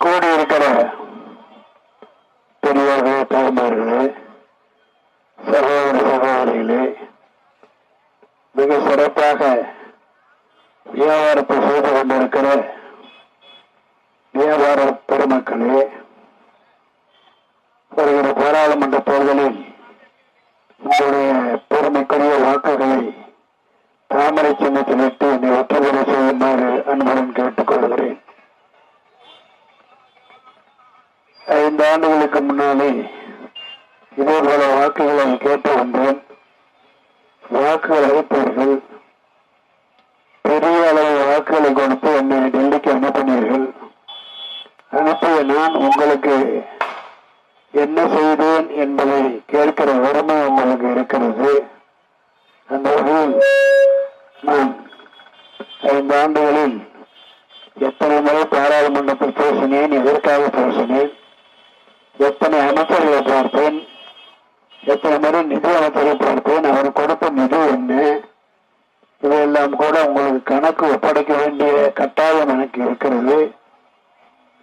கூடியிருக்கிற பெரியவர்களே தாய்மார்களே சகோதர சகோதரிகளே மிக சிறப்பாக வியாபாரத்தை செய்து கொண்டிருக்கிற வியாபார பெருமக்களே வருகிற பாராளுமன்ற ஆண்டுகளுக்கு முன்னாலே இதே போல வாக்குகளை கேட்டு வந்தேன். வாக்குகள் அளிப்பவர்கள் பெரிய அளவு வாக்குகளை கொடுத்து என்னை டெல்லிக்கு அனுப்பினீர்கள் அனுப்பிய நான் உங்களுக்கு என்ன செய்தேன் என்பதை கேட்கிற உரிமை உங்களுக்கு இருக்கிறது. அந்த வகையில் நான் ஐந்து ஆண்டுகளில் எத்தனை முறை பாராளுமன்றத்தில் பேசினேன் எதற்காக பேசினேன்? எத்தனை அமைச்சர்களை பார்த்தேன் எத்தனை முறை நிதி அமைச்சரை பார்த்தேன் அவர் கொடுத்த நிதி என்ன? இவையெல்லாம் கூட உங்களுக்கு கணக்கு ஒப்படைக்க வேண்டிய கட்டாயம் எனக்கு இருக்கிறது.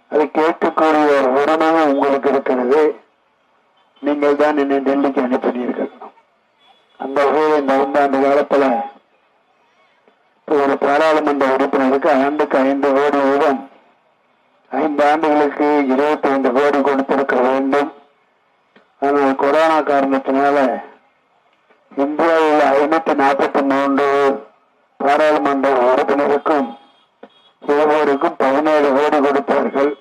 அதை கேட்கக்கூடிய ஒரு உரிமையும் உங்களுக்கு இருக்கிறது. நீங்கள் தான் என்னை டெல்லிக்கு அனுப்பினீர்கள். அந்த வகையில் இந்த ஒன்றாண்டு காலத்துல இப்போ ஒரு பாராளுமன்ற உறுப்பினருக்கு ஆண்டுக்கு ஐந்து கோடி ஆண்டுகளுக்கு இருபத்தி ஐந்து கோடி கொடுத்திருக்க வேண்டும். ஆனால் கொரோனா காரணத்தினால இந்தியாவில் ஐநூத்தி நாற்பத்தி மூன்று பாராளுமன்ற உறுப்பினருக்கும் ஒவ்வொருக்கும் பதினேழு கோடி கொடுத்தார்கள்.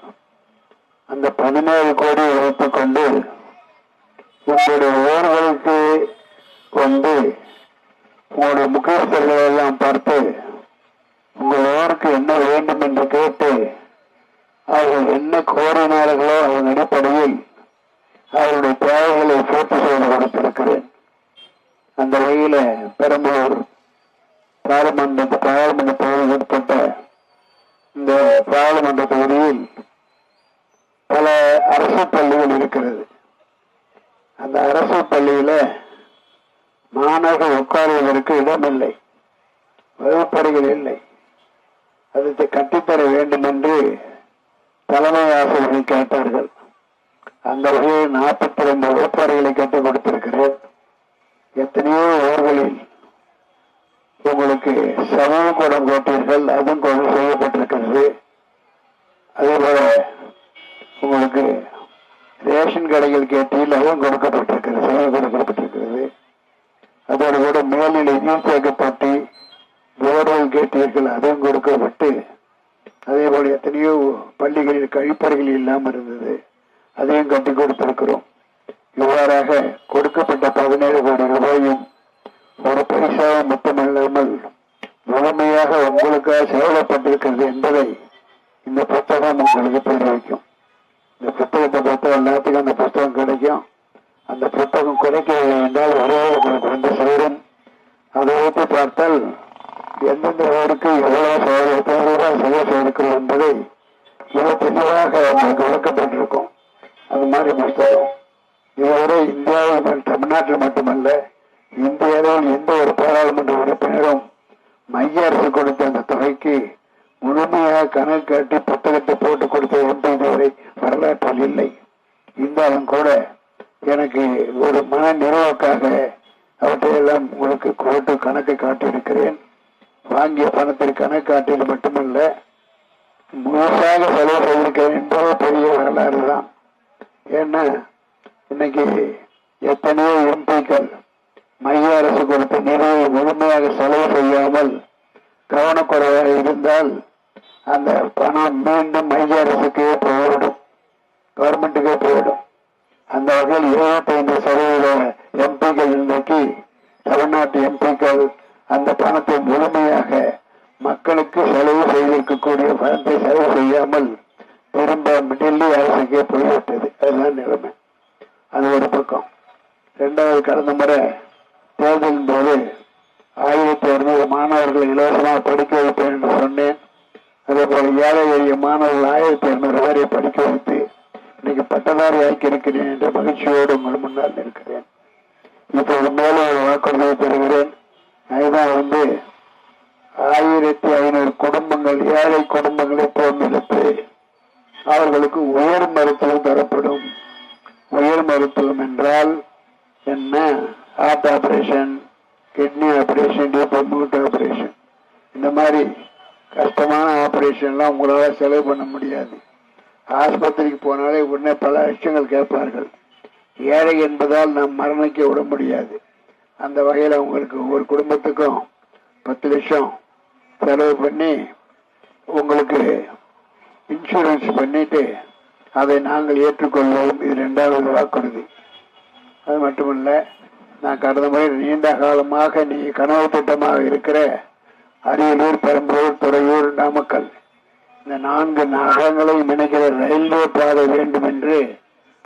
அந்த பதினேழு கோடி வைத்துக் கொண்டு உங்களுடைய ஊர்களுக்கு வந்து உங்களுடைய முக்கியஸ்தர்களை எல்லாம் பார்த்து உங்கள் ஊருக்கு என்ன வேண்டும் என்று என்ன கோரினார்களோ அதன் அடிப்படையில் அவருடைய தேவைகளை பூர்த்தி செய்து கொடுத்திருக்கிறேன். அந்த வகையில பெரம்பலூர் பாராளுமன்ற பாராளுமன்ற தொகுதிக்கு உட்பட்ட இந்த பாராளுமன்ற தொகுதியில் பல அரசு பள்ளிகள் இருக்கிறது. அந்த அரசு பள்ளியில மாணவர்கள் உட்காருவதற்கு இடமில்லை. வகுப்பறைகள் இல்லை. அதை கட்டித்தர வேண்டும் என்று தலைமை ஆசிரியர்கள் கேட்டார்கள். அந்த வகையில் நாற்பத்தி ரெண்டு வகுப்பறைகளை கட்டிக் கொடுத்திருக்கிறேன். எத்தனையோ ஊர்களில் உங்களுக்கு சமூக கூடம் கேட்டீர்கள் அதுவும் கூட செய்யப்பட்டிருக்கிறது. அதே போல உங்களுக்கு ரேஷன் கடைகள் கேட்டீர்கள் அதுவும் கொடுக்கப்பட்டிருக்கிறது சமூக கூடம் கொடுக்கப்பட்டிருக்கிறது. அதோடு கூட மேல்நிலை நீர்த்தேக்கப்பட்டு போர்வெல் கேட்டீர்கள் அதுவும் கொடுக்கப்பட்டு அதே போல எத்தனையோ பள்ளிகளில் கழிப்பறைகள் இல்லாமல் இருந்தது. அதையும் கட்டி கொடுத்திருக்கிறோம். இவ்வாறாக கொடுக்கப்பட்ட பதினேழு கோடி ரூபாயும் ஒரு பைசாவும் மட்டுமல்லாமல் முழுமையாக உங்களுக்காக செலவிடப்பட்டிருக்கிறது என்பதை இந்த புத்தகம் உங்களுக்கு தெரிவிக்கும். இந்த புத்தகத்தை பார்த்தா எல்லாத்துக்கும் அந்த புத்தகம் கிடைக்கும். அந்த புத்தகம் கிடைக்கவில்லை என்றால் ஒரே உங்களுக்கு வந்து சேரும். அதை வைத்து பார்த்தால் எந்தெந்த ஊருக்கு எவ்வளவு செலவு எத்தனை ரூபாய் செலவு செய்திருக்கிறோம் என்பதை மிக தெளிவாக நமக்கு விளக்கப்பட்டிருக்கும். அது மாதிரி புஸ்தகம் இதுவரை இந்தியாவில் தமிழ்நாட்டில் மட்டுமல்ல இந்தியாவில் எந்த ஒரு பாராளுமன்ற உறுப்பினரும் மைய அரசு கொடுத்த அந்த தொகைக்கு முழுமையாக கணக்கு கட்டி புத்தகத்தை போட்டு கொடுத்த எம்பி இதுவரை வரலாற்றில் இல்லை. இருந்தாலும் கூட எனக்கு ஒரு மன நிறைவுக்காக அவற்றையெல்லாம் உங்களுக்கு கோட்டு கணக்கை காட்டியிருக்கிறேன். வாங்கிய பணத்திற்கு கணக்கு மட்டுமல்ல முழுசாக செலவு செய்திருக்கிறேன் என்பது பெரிய வரலாறு தான். ஏன்னா இன்னைக்கு எத்தனையோ எம்பிக்கள் மைய அரசு கொடுத்த நிதியை முழுமையாக செலவு செய்யாமல் கவனக்குறைவாக இருந்தால் அந்த பணம் மீண்டும் மைய அரசுக்கே போய்விடும் கவர்மெண்ட்டுக்கே போயிடும். அந்த வகையில் இருபத்தைந்து சதவீத எம்பிக்கள் இன்றைக்கு தமிழ்நாட்டு எம்பிக்கள் அந்த பணத்தை முழுமையாக மக்களுக்கு செலவு செய்திருக்கக்கூடிய பணத்தை செலவு செய்யாமல் திரும்ப டெல்லி அரசுக்கே போய்விட்டது. அதுதான் நிலைமை. அது ஒரு பக்கம். ரெண்டாவது கடந்த முறை தேர்தலின் போது ஆயிரத்தி அறுநூறு மாணவர்கள் இலவசமாக படிக்க வைப்பேன் என்று சொன்னேன். அதே போல ஏழை எளிய மாணவர்கள் ஆயிரத்தி அறுநூறு பேரை படிக்க வைத்து இன்னைக்கு பட்டதாரி ஆக்கி இருக்கிறேன் என்ற மகிழ்ச்சியோடு உங்கள் முன்னால் இருக்கிறேன் இப்போது மேலும் ஒரு வாக்குறுதியை பெறுகிறேன். அதுதான் வந்து ஆயிரத்தி ஐநூறு குடும்பங்கள் ஏழை குடும்பங்களை தேர்ந்தெடுத்து அவர்களுக்கு உயர் மருத்துவம் தரப்படும். உயர் மருத்துவம் என்றால் என்ன? ஹார்ட் ஆபரேஷன் கிட்னி ஆபரேஷன் டீபர்மூட் ஆபரேஷன் இந்த மாதிரி கஷ்டமான ஆபரேஷன்லாம் உங்களால் செலவு பண்ண முடியாது. ஆஸ்பத்திரிக்கு போனாலே உடனே பல லட்சங்கள் கேட்பார்கள். ஏழை என்பதால் நாம் மரணிக்க விட முடியாது. அந்த வகையில் உங்களுக்கு ஒரு குடும்பத்துக்கும் பத்து லட்சம் செலவு பண்ணி உங்களுக்கு இன்சூரன்ஸ் பண்ணிட்டு அதை நாங்கள் ஏற்றுக்கொள்வோம். இது ரெண்டாவது வாக்குறுதி. அது மட்டுமல்ல நான் கடந்த முறை நீண்ட காலமாக நீ கனவு திட்டமாக இருக்கிற அரியலூர் பெரம்பலூர் துறையூர் நாமக்கல் இந்த நான்கு நகரங்களையும் இணைக்கிற ரயில்வே பாதை வேண்டும் என்று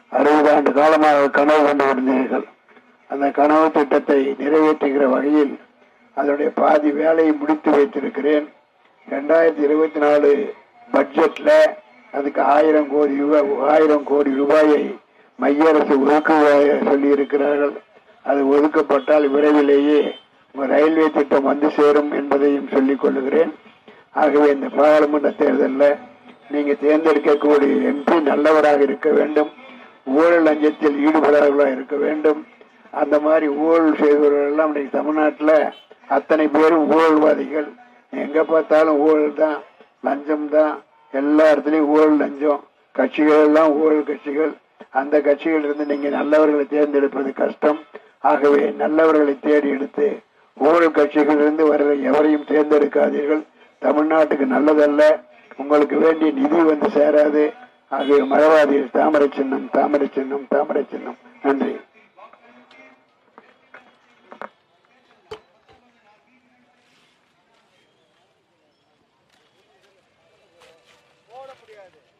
அறுபது ஆண்டு காலமாக கனவு கொண்டு வந்தீர்கள் அந்த கனவு திட்டத்தை நிறைவேற்றுகிற வகையில் அதனுடைய பாதி வேலையை முடித்து வைத்திருக்கிறேன். ரெண்டாயிரத்தி இருபத்தி நாலு பட்ஜெட்ல அதுக்கு ஆயிரம் கோடி ரூபாய் ஆயிரம் கோடி ரூபாயை மைய அரசு ஒதுக்குவதாக சொல்லி இருக்கிறார்கள் அது ஒதுக்கப்பட்டால் விரைவிலேயே ரயில்வே திட்டம் வந்து சேரும் என்பதையும் சொல்லிக் கொள்ளுகிறேன். ஆகவே இந்த பாராளுமன்ற தேர்தலில் நீங்க தேர்ந்தெடுக்கக்கூடிய எம்பி நல்லவராக இருக்க வேண்டும். ஊழல் லஞ்சத்தில் ஈடுபடாதவர்களாக இருக்க வேண்டும். அந்த மாதிரி ஊழல் செய்தவர்கள் எல்லாம் இன்னைக்கு தமிழ்நாட்டில் அத்தனை பேரும் ஊழல்வாதிகள். எங்க பார்த்தாலும் ஊழல் தான் லஞ்சம் தான் எல்லா இடத்துலையும் ஊழல் லஞ்சம். கட்சிகள் எல்லாம் ஊழல் கட்சிகள். அந்த கட்சிகள் இருந்து நீங்க நல்லவர்களை தேர்ந்தெடுப்பது கஷ்டம். ஆகவே நல்லவர்களை தேடி எடுத்து ஊழல் கட்சிகளிலிருந்து வர எவரையும் தேர்ந்தெடுக்காதீர்கள். தமிழ்நாட்டுக்கு நல்லதல்ல. உங்களுக்கு வேண்டிய நிதி வந்து சேராது. ஆகிய மரவாதிகள் தாமரை சின்னம் தாமரை சின்னம் தாமரை சின்னம். நன்றி. Friday.